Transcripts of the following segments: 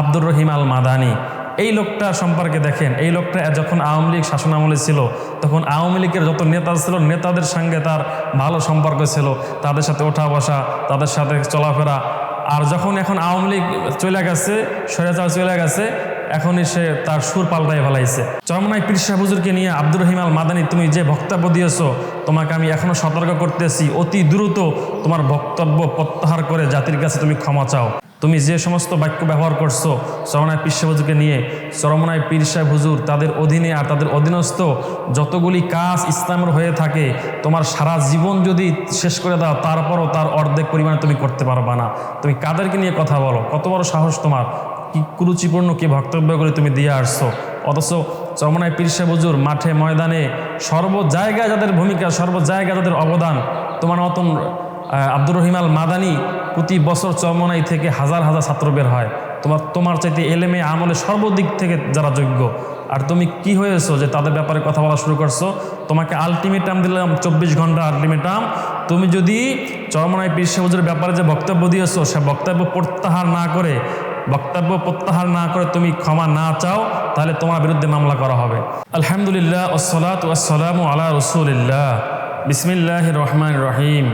আব্দুর রহিম আল মাদানি এই লোকটা সম্পর্কে দেখেন, এই লোকটা যখন আওয়ামী লীগ শাসন আমলে ছিল, তখন আওয়ামী লীগের যত নেতা ছিল, নেতাদের সঙ্গে তার ভালো সম্পর্ক ছিল, তাদের সাথে ওঠা বসা, তাদের সাথে চলাফেরা। আর যখন এখন আওয়ামী লীগ চলে গেছে, স্বৈরাচার চলে গেছে, এখনই সে তার সুর পাল্টাই ফেলাইছে। চরমনাই পীরশা হুজুরকে নিয়ে আব্দুর রহিম আল মাদানি তুমি যে বক্তব্য দিয়েছ, তোমাকে আমি এখনও সতর্ক করতেছি, অতি দ্রুত তোমার বক্তব্য প্রত্যাহার করে জাতির কাছে তুমি ক্ষমা চাও। তুমি যে সমস্ত বাক্য ব্যবহার করছ চরমনায় পীর হুজুরকে নিয়ে, চরমনায় পীর সাহেব হুজুর, তাদের অধীনে আর তাদের অধীনস্থ যতগুলি কাজ ইসলামের হয়ে থাকে, তোমার সারা জীবন যদি শেষ করে দাও, তারপরও তার অর্ধেক পরিমাণে তুমি করতে পারবা না। তুমি কাদেরকে নিয়ে কথা বলো? কত বড় সাহস তোমার? কি কুরুচিপূর্ণ, কি বক্তব্যগুলি তুমি দিয়ে আসছো? অথচ চরমনায় পীর হুজুর মাঠে, ময়দানে সর্ব জায়গায় যাদের ভূমিকা, সর্ব জায়গায় যাদের অবদান, তোমার মতন আব্দুর রহিমাল মাদানি প্রতি বছর চরমনাই থেকে হাজার হাজার ছাত্র বের হয়। তোমার তোমার চাইতে এলেমে আমলে সর্বদিক থেকে যারা যোগ্য। আর তুমি কি হয়েছো যে তাদের ব্যাপারে কথা বলা শুরু করছ? তোমাকে আলটিমেটাম দিলাম, চব্বিশ ঘণ্টা আলটিমেটাম তুমি যদি চরমনাই পীর ব্যাপারে যে বক্তব্য দিয়েছ, সে বক্তব্য প্রত্যাহার না করে, বক্তব্য প্রত্যাহার না করে তুমি ক্ষমা না চাও, তাহলে তোমার বিরুদ্ধে মামলা করা হবে। আলহামদুলিল্লাহ ওসলাত ওয়াসালাম আলা রসুলিল্লাহ। বিসমিল্লাহ রহমান রহিম।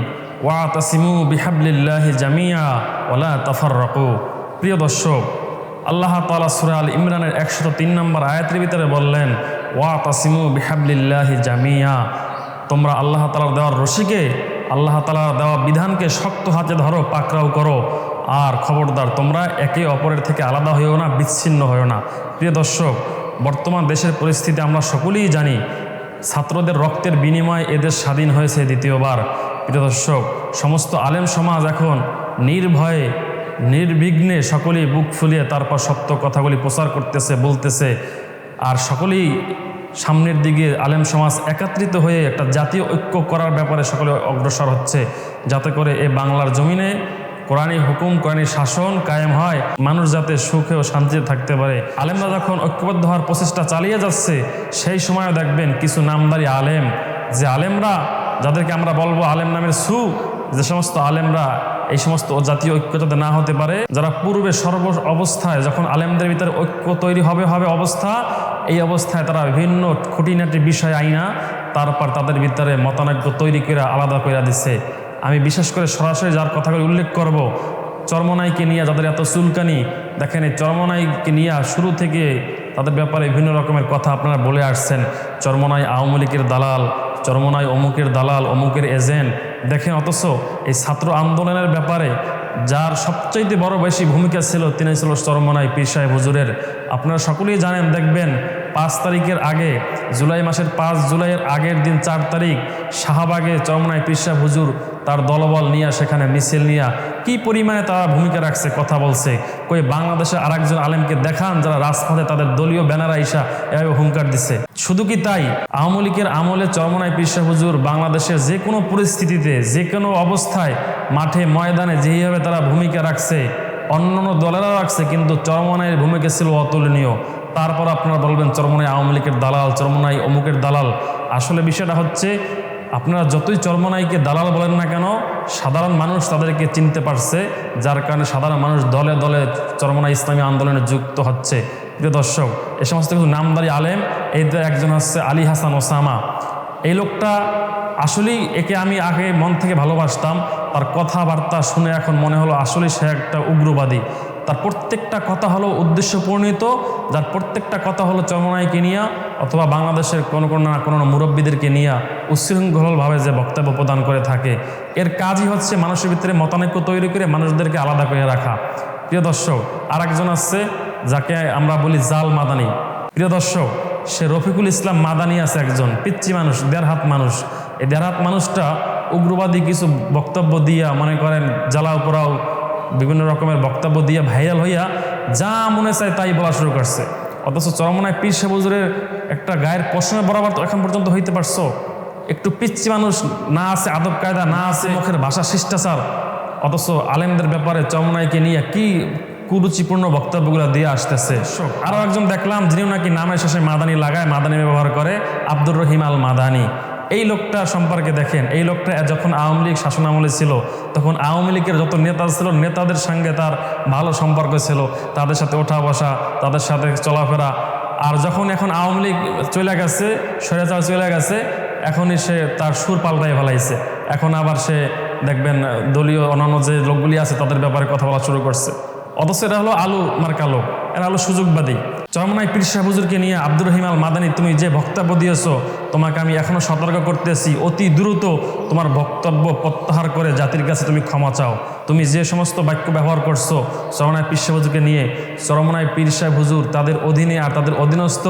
ওয়া তাসিমু বিহাবলিল্লাহ জামিয়া ওলা তফর প্রিয় দর্শক, আল্লাহ তালা সুরা আল ইমরানের একশত তিন নম্বর আয়াতের ভিতরে বললেন ওয়া তাসিমু বিহাবলিল্লাহ জামিয়া। তোমরা আল্লাহ তালার দেওয়ার রশিকে, আল্লাহ তালার দেওয়া বিধানকে শক্ত হাতে ধরো, পাকড়াও করো। আর খবরদার, তোমরা একে অপরের থেকে আলাদা হয়েও না, বিচ্ছিন্ন হয়েও না। প্রিয় দর্শক, বর্তমান দেশের পরিস্থিতি আমরা সকলেই জানি, ছাত্রদের রক্তের বিনিময়ে এদের স্বাধীন হয়েছে দ্বিতীয়বার। প্রিয় দর্শক, সমস্ত আলেম সমাজ এখন নির্ভয়ে, নির্বিঘ্নে সকলেই বুক ফুলিয়ে তারপর সত্য কথাগুলি প্রচার করতেছে, বলতেছে। আর সকলেই সামনের দিকে আলেম সমাজ একত্রিত হয়ে একটা জাতীয় ঐক্য করার ব্যাপারে সকলে অগ্রসর হচ্ছে। যাতে করে এ বাংলার জমিনে কোরআনী হুকুম, কোরআনী শাসন কায়েম হয়। মানুষ যাতে সুখে ও শান্তিতে থাকতে পারে। আলেমরা যখন ঐক্যবদ্ধ হওয়ার প্রচেষ্টা চালিয়ে যাচ্ছে, সেই সময়ও দেখবেন কিছু নামদারি আলেম, যে আলেমরা যাদেরকে আমরা বলব আলেম নামের সু, যে সমস্ত আলেমরা এই সমস্ত জাতীয় ঐক্য যাতে না হতে পারে, যারা পূর্বে সর্ব অবস্থায় যখন আলেমদের ভিতরে ঐক্য তৈরি হবে হবে অবস্থা, এই অবস্থায় তারা বিভিন্ন খুঁটিনাটি বিষয় আইনা, তারপর তাদের ভিতরে মতানৈক্য তৈরি করে আলাদা করে দিচ্ছে আমি বিশেষ করে সরাসরি যার কথাগুলি উল্লেখ করব, চর্মনাইকে নিয়ে যাদের এত চুলকানি, দেখেন এই চর্মনাইকে নিয়ে শুরু থেকে তাদের ব্যাপারে বিভিন্ন রকমের কথা আপনারা বলে আসছেন। চর্মনাই আওয়ামী লীগের দালাল চরমনাই অমুকের দালাল, অমুকের এজেন্ট। দেখেন অথচ এই ছাত্র আন্দোলনের ব্যাপারে যার সবচাইতে বড় বেশি ভূমিকা ছিল, তিনি ছিল চরমনাই পীর সাহেব হুজুরের। আপনারা সকলেই জানেন, দেখবেন পাঁচ তারিখের আগে, জুলাই মাসের পাঁচ জুলাইয়ের আগের দিন চার তারিখ, শাহবাগে চরমনাই পীর সাহেব হুজুর তার দলবল নিয়ে সেখানে মিছিল নিয়ে কি পরিমাণে তারা ভূমিকা রাখছে কথা বলছে। কই বাংলাদেশে আরেকজন আলেমকে দেখান যারা রাজপথে তাদের দলীয় ব্যানার আইসা এভাবে হুঙ্কার দিচ্ছে শুধু কি তাই? আওয়ামী লীগের আমলে চরমনাই পিসা হুজুর বাংলাদেশের যে কোনো পরিস্থিতিতে, যে কোনো অবস্থায় মাঠে ময়দানে যেইভাবে তারা ভূমিকা রাখছে, অন্যান্য দলেরা রাখছে, কিন্তু চরমনাইয়ের ভূমিকা ছিল অতুলনীয়। তারপর আপনারা বলবেন, চরমনাই আওয়ামী লীগের দালাল, চরমনাই অমুকের দালাল। আসলে বিষয়টা হচ্ছে, আপনারা যতই চর্মনাইকে দালাল বলেন না কেন, সাধারণ মানুষ তাদেরকে চিনতে পারছে, যার কারণে সাধারণ মানুষ দলে দলে চরমনাই ইসলামী আন্দোলনে যুক্ত হচ্ছে। প্রিয় দর্শক, এ সমস্ত কিছু নামদারি আলেম এদের একজন হচ্ছে আলী হাসান ওসামা। এই লোকটা আসলেই একে আমি আগে মন থেকে ভালোবাসতাম, তার কথাবার্তা শুনে এখন মনে হলো আসলেই সে একটা উগ্রবাদী। তার প্রত্যেকটা কথা হলো উদ্দেশ্য প্রণীত, যার প্রত্যেকটা কথা হলো চরমনাইকে নিয়ে অথবা বাংলাদেশের কোনো কোনো না কোনো মুরব্বীদেরকে নিয়ে উচ্ছৃঙ্খলভাবে যে বক্তব্য প্রদান করে থাকে। এর কাজই হচ্ছে মানুষের ভিতরে মতানৈক্য তৈরি করে মানুষদেরকে আলাদা করে রাখা। প্রিয় দর্শক আর একজন আসছে যাকে আমরা বলি জাল মাদানি। প্রিয় দর্শক, সে রফিকুল ইসলাম মাদানি আছে একজন পিচ্ছি মানুষ দেড় হাত মানুষ। এই দেড় হাত মানুষটা উগ্রবাদী কিছু বক্তব্য দিয়া মনে করেন, জ্বালাও পোড়াও বিভিন্ন রকমের বক্তব্য দিয়ে ভাইরাল হইয়া যা মনে চায় তাই বলা শুরু করছে। অথচ চরমনায় পীর সাহেবুজুরের একটা গায়ের প্রশ্নের বরাবর তো এখন পর্যন্ত হইতে পারছ? একটু পিচ্ছি মানুষ না আছে আদব কায়দা না আছে মুখের ভাষা শিষ্টাচার। অথচ আলেমদের ব্যাপারে চরমনাইকে নিয়ে কি কুরুচিপূর্ণ বক্তব্যগুলো দিয়ে আসতেছে। আরও একজন দেখলাম যিনিও নাকি নামের শেষে মাদানি লাগায় মাদানি ব্যবহার করে আব্দুর রহিম আল মাদানি এই লোকটা সম্পর্কে দেখেন, এই লোকটা যখন আওয়ামী লীগ শাসন আমলে ছিল, তখন আওয়ামী লীগের যত নেতা ছিল, নেতাদের সঙ্গে তার ভালো সম্পর্ক ছিল, তাদের সাথে ওঠা বসা, তাদের সাথে চলাফেরা। আর যখন এখন আওয়ামী লীগ চলে গেছে স্বৈরাচার চলে গেছে, এখনই সে তার সুর পাল্টাই ফেলাইছে। এখন আবার সে দেখবেন, দলীয় অন্যান্য যে লোকগুলি আছে, তাদের ব্যাপারে কথা বলা শুরু করছে। অথচ এটা হলো আলু মার্কা লোক। এরা হলো সুযোগবাদী চরমনাই পীর সাহেব হুজুরকে নিয়ে আব্দুর রহিম আল মাদানী তুমি যে বক্তব্য দিয়েছ, তোমাকে আমি এখনও সতর্ক করতেছি। অতি দ্রুত তোমার বক্তব্য প্রত্যাহার করে জাতির কাছে তুমি ক্ষমা চাও। তুমি যে সমস্ত বাক্য ব্যবহার করছ চরমনায় পীর সাহেব হুজুরকে নিয়ে চরমনায় পীর সাহেব হুজুর তাদের অধীনে আর তাদের অধীনস্থ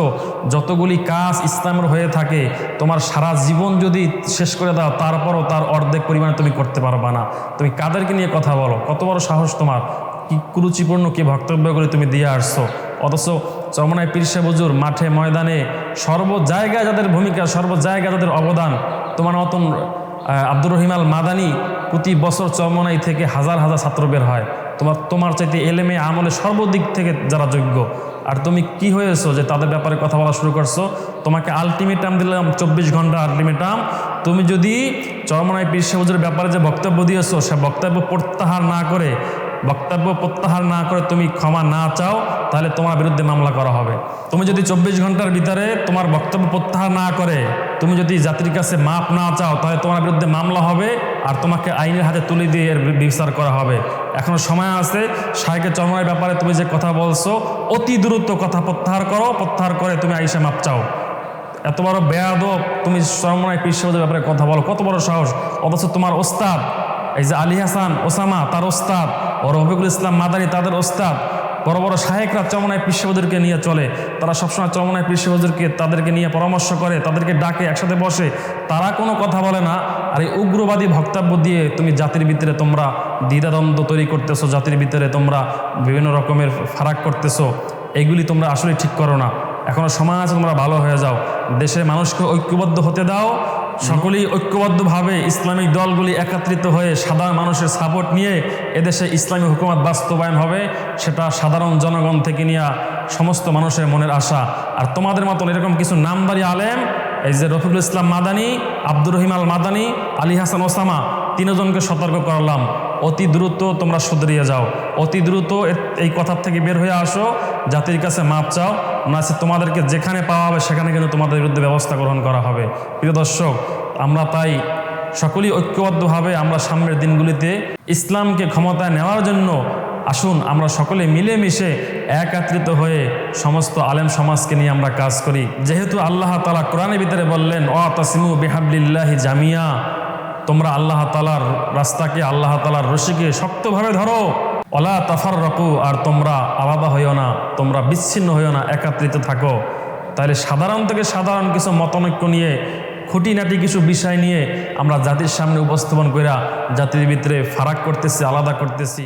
যতগুলি কাজ ইসলামের হয়ে থাকে, তোমার সারা জীবন যদি শেষ করে দাও, তারপরও তার অর্ধেক পরিমাণে তুমি করতে পারবা না। তুমি কাদেরকে নিয়ে কথা বলো? কত বড় সাহস তোমার? কি কুরুচিপূর্ণ কি বক্তব্যগুলি তুমি দিয়ে আসছো? অথচ চরমনায় পীর সাহেব হুজুর মাঠে ময়দানে সর্ব জায়গায় যাদের ভূমিকা, সর্ব জায়গায় যাদের অবদান, তোমার মতন আব্দুর রহিম আল মাদানি প্রতি বছর চরমনাই থেকে হাজার হাজার ছাত্র বের হয়। তোমার তোমার চাইতে এলেমে আমলে সর্বদিক থেকে যারা যোগ্য। আর তুমি কি হয়েছো যে তাদের ব্যাপারে কথা বলা শুরু করছ? তোমাকে আলটিমেটাম দিলাম, চব্বিশ ঘণ্টা আলটিমেটাম তুমি যদি চরমনাই পীর সাহেব ব্যাপারে যে বক্তব্য দিয়েছ, সে বক্তব্য প্রত্যাহার না করে বক্তব্য প্রত্যাহার না করে তুমি ক্ষমা না চাও, তাহলে তোমার বিরুদ্ধে মামলা করা হবে। তুমি যদি চব্বিশ ঘণ্টার ভিতরে তোমার বক্তব্য প্রত্যাহার না করে, তুমি যদি জাতির কাছে মাপ না চাও, তাহলে তোমার বিরুদ্ধে মামলা হবে আর তোমাকে আইনের হাতে তুলে দিয়ে এর বিচার করা হবে। এখনও সময় আছে সাহেকের চরমের ব্যাপারে তুমি যে কথা বলছো, অতি দ্রুত কথা প্রত্যাহার করো, প্রত্যাহার করে তুমি আইসা মাপ চাও। এত বড় বেয়াদব, তুমি চরমনায় পীর ব্যাপারে কথা বলো, কত বড় সাহস। অথচ তোমার ওস্তাদ এই যে আলী হাসান, ওসামা, তার ওস্তাদ ও রফিকুল ইসলাম মাদারি তাদের ওস্তাদ, বড় বড় শাহেকরা চমনায় পিসেবদেরকে নিয়ে চলে। তারা সবসময় চমনায় পিসেবদেরকে তাদেরকে নিয়ে পরামর্শ করে, তাদেরকে ডাকে, একসাথে বসে। তারা কোনো কথা বলে না। আর এই উগ্রবাদী বক্তব্য দিয়ে তুমি জাতির ভিতরে তোমরা দ্বিধাদ্বন্দ্ব তৈরি করতেছো, জাতির ভিতরে তোমরা বিভিন্ন রকমের ফারাক করতেছো। এগুলি তোমরা আসলে ঠিক করো না। এখনও সমাজ তোমরা ভালো হয়ে যাও। দেশের মানুষকে ঐক্যবদ্ধ হতে দাও। সকলেই ঐক্যবদ্ধভাবে ইসলামিক দলগুলি একত্রিত হয়ে সাধারণ মানুষের সাপোর্ট নিয়ে এদেশে ইসলামী হুকুমত বাস্তবায়ন হবে, সেটা সাধারণ জনগণ থেকে নিয়ে সমস্ত মানুষের মনের আশা। আর তোমাদের মতন এরকম কিছু নামদারি আলেম, এই যে রফিকুল ইসলাম মাদানি, আব্দুর রহিম আল মাদানি আলী হাসান ওসামা, তিনজনকে সতর্ক করলাম। অতি দ্রুত তোমরা শুধরিয়ে যাও। অতি দ্রুত এই কথার থেকে বের হয়ে আসো। জাতির কাছে মাপ চাও। না সে তোমাদেরকে যেখানে পাওয়া হবে সেখানে কিন্তু তোমাদের বিরুদ্ধে ব্যবস্থা গ্রহণ করা হবে। প্রিয় দর্শক, আমরা তাই সকলেই ঐক্যবদ্ধভাবে আমরা সামনের দিনগুলিতে ইসলামকে ক্ষমতায় নেওয়ার জন্য আসুন, আমরা সকলে মিলেমিশে একাত্রিত হয়ে সমস্ত আলেম সমাজকে নিয়ে আমরা কাজ করি। যেহেতু আল্লাহ তালা কোরআনের ভিতরে বললেন অ তাসিমু বেহাবলিল্লাহি জামিয়া। তোমরা আল্লাহ তালার রাস্তাকে, আল্লাহ তালার রশিকে শক্তভাবে ধরো। অলা তাফার রকু আর তোমরা আলাদা হইও না, তোমরা বিচ্ছিন্ন হইও না, একাত্রিত থাকো। তাহলে সাধারণ থেকে সাধারণ কিছু মতনৈক্য নিয়ে, খুঁটিনাটি কিছু বিষয় নিয়ে আমরা জাতির সামনে উপস্থাপন কইরা জাতির ভিতরে ফারাক করতেছি, আলাদা করতেছি।